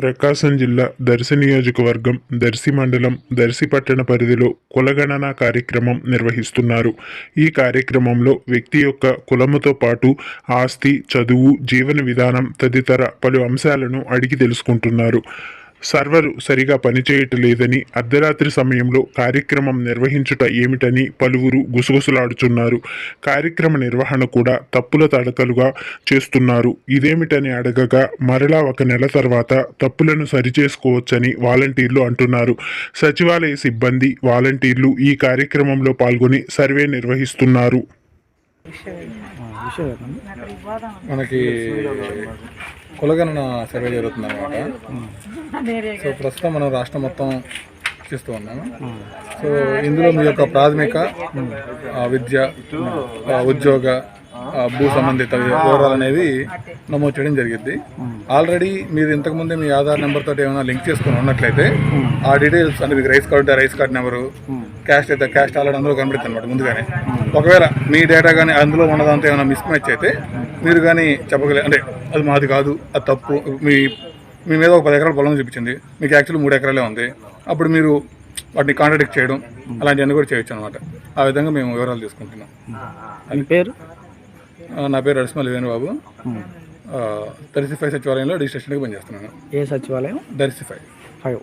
ప్రకాశం జిల్లా దర్శి నియోజకవర్గం దర్శి మండలం దర్శి పట్టణ పరిధిలో కులగణన కార్యక్రమం నిర్వహిస్తున్నారు. ఈ కార్యక్రమంలో వ్యక్తి యొక్క కులముతో పాటు ఆస్తి చదువు జీవన విధానం తదితర పలు అంశాలను అడిగి తెలుసుకుంటున్నారు. సర్వరు సరిగా పనిచేయటలేదని అర్ధరాత్రి సమయంలో కార్యక్రమం నిర్వహించుట ఏమిటని పలువురు గుసగుసలాడుచున్నారు. కార్యక్రమ నిర్వహణ కూడా తప్పుల తడకలుగా చేస్తున్నారు. ఇదేమిటని అడగగా మరలా ఒక నెల తర్వాత తప్పులను సరిచేసుకోవచ్చని వాలంటీర్లు అంటున్నారు. సచివాలయ సిబ్బంది వాలంటీర్లు ఈ కార్యక్రమంలో పాల్గొని సర్వే నిర్వహిస్తున్నారు. మనకి కులగణన సర్వే జరుగుతుంది అనమాట సో ప్రస్తుతం మనం రాష్ట్రం మొత్తం చేస్తూ ఉన్నాము. సో ఇందులో మీ యొక్క ప్రాథమిక ఆ, విద్య ఆ, ఉద్యోగ ఆ, భూ సంబంధిత వివరాలు అనేవి నమోదు చేయడం జరిగింది. ఆల్రెడీ మీరు ఇంతకుముందే మీ ఆధార్ నెంబర్ తోటి ఏమైనా లింక్ చేసుకుని ఉన్నట్లయితే ఆ డీటెయిల్స్ అంటే మీకు rice card rice card number caste అయితే క్యాస్ట్ ఆల్రెడీ అందులో కనబడుతుంది అనమాట ముందుగానే. ఒకవేళ మీ డేటా కానీ అందులో ఉన్నదంతా ఏమైనా మిస్ మ్యాచ్ అయితే మీరు కానీ చెప్పగలే అంటే అది మాది కాదు అది తప్పు. మీ మీ మీద ఒక పది ఎకరాల పొలం చూపించింది. మీకు యాక్చువల్లీ మూడు ఎకరాలే ఉంది. అప్పుడు మీరు వాటిని కాంట్రాడిక్ట్ చేయడం అలాంటివన్నీ కూడా చేయొచ్చు అనమాట ఆ విధంగా మేము వివరాలు తీసుకుంటున్నాం. మీ పేరు? నా పేరు అడిస్మల్ వేణుబాబు దర్శిఫై సచివాలయంలో రిజిస్ట్రేషన్గా పనిచేస్తున్నాను. ఏ సచివాలయం? దర్శిఫై. ఫైవ్.